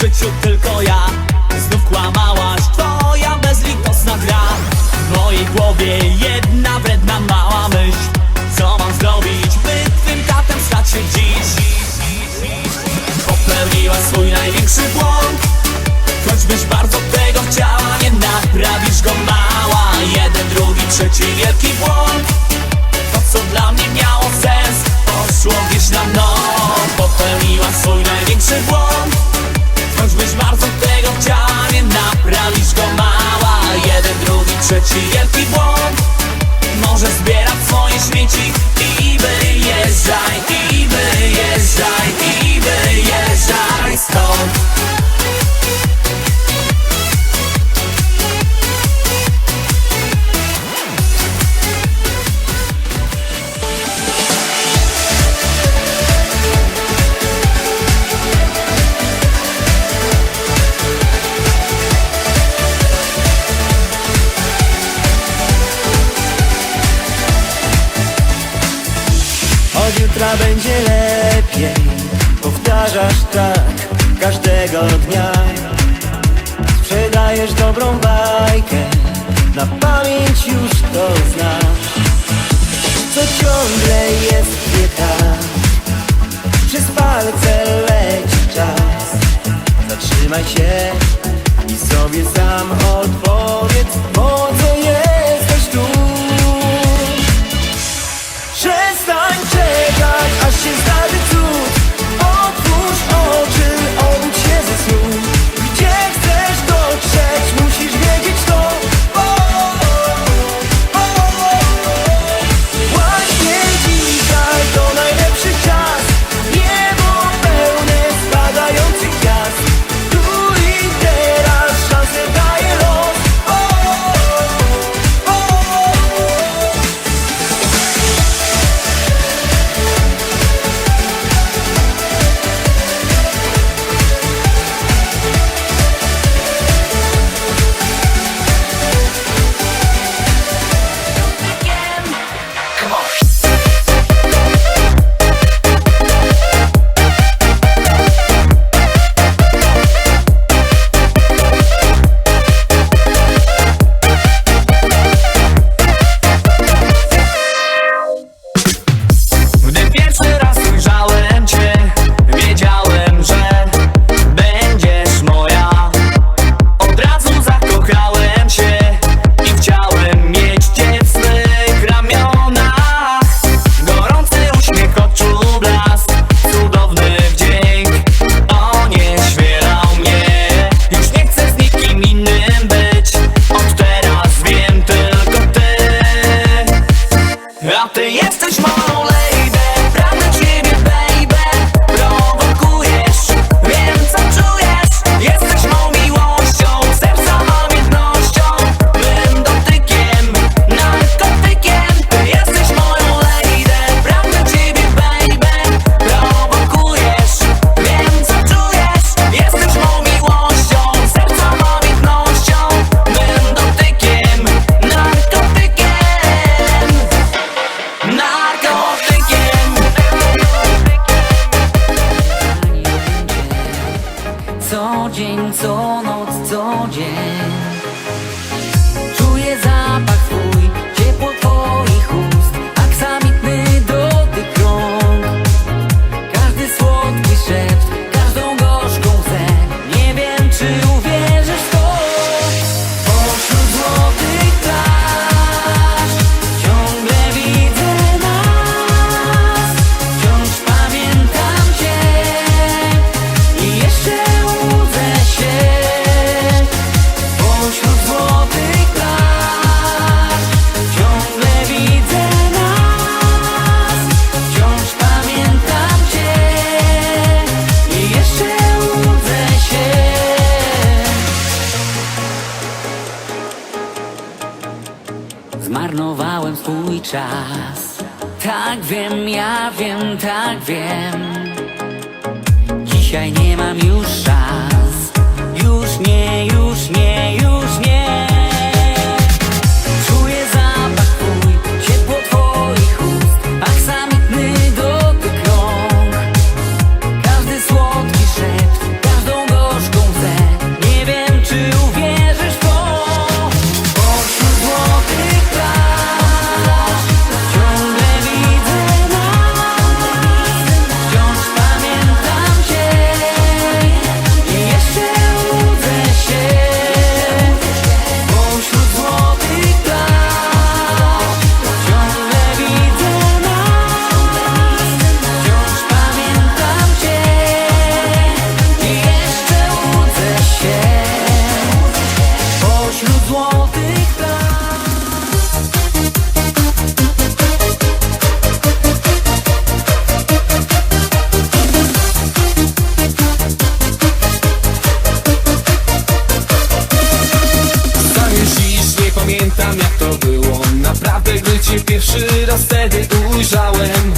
życiu tylko ja. Znów kłamałaś twoja bezlitosna gra. W mojej głowie jedna wredna mała myśl. Co mam zrobić, by twym tatem stać się dziś? Popełniłaś swój największy błąd. Choćbyś bardzo tego chciała, nie naprawisz go mała. Jeden, drugi, trzeci wielki błąd. popełnić wielki błąd. Może zbierać swoje śmieci. I wyjeżdżaj, i wyjeżdżaj, i Będzie lepiej. Powtarzasz tak każdego dnia. Sprzedajesz dobrą bajkę. Na pamięć już to znasz. Co ciągle jest nie tak. Przez palce leci czas. Zatrzymaj się i sobie sam odpowiedz. Po co czas. Tak wiem, ja wiem, tak wiem. Dzisiaj nie mam już szans. Pierwszy raz wtedy ujrzałem.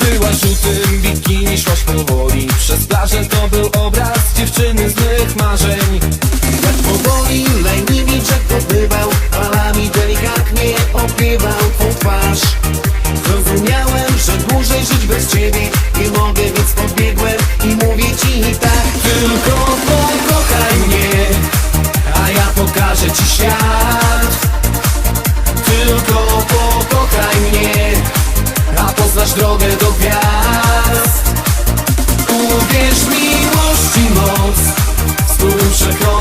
Była żółtym bikini, szłaś powoli. Przez plażę to był obraz dziewczyny z mych marzeń. Jak powoli leniwi Jack dobywał Palami delikatnie opiewał twą twarz. Zrozumiałem, że dłużej żyć bez ciebie Chicago.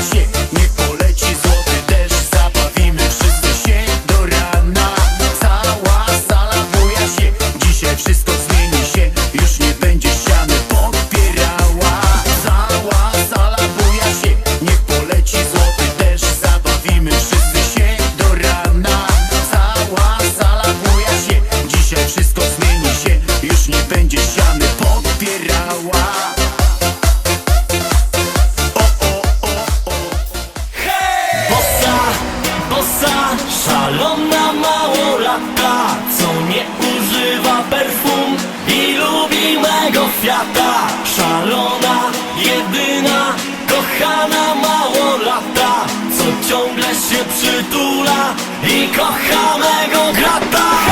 shit. jedyna Kochana mało lata Co ciągle się przytula I kochanego grata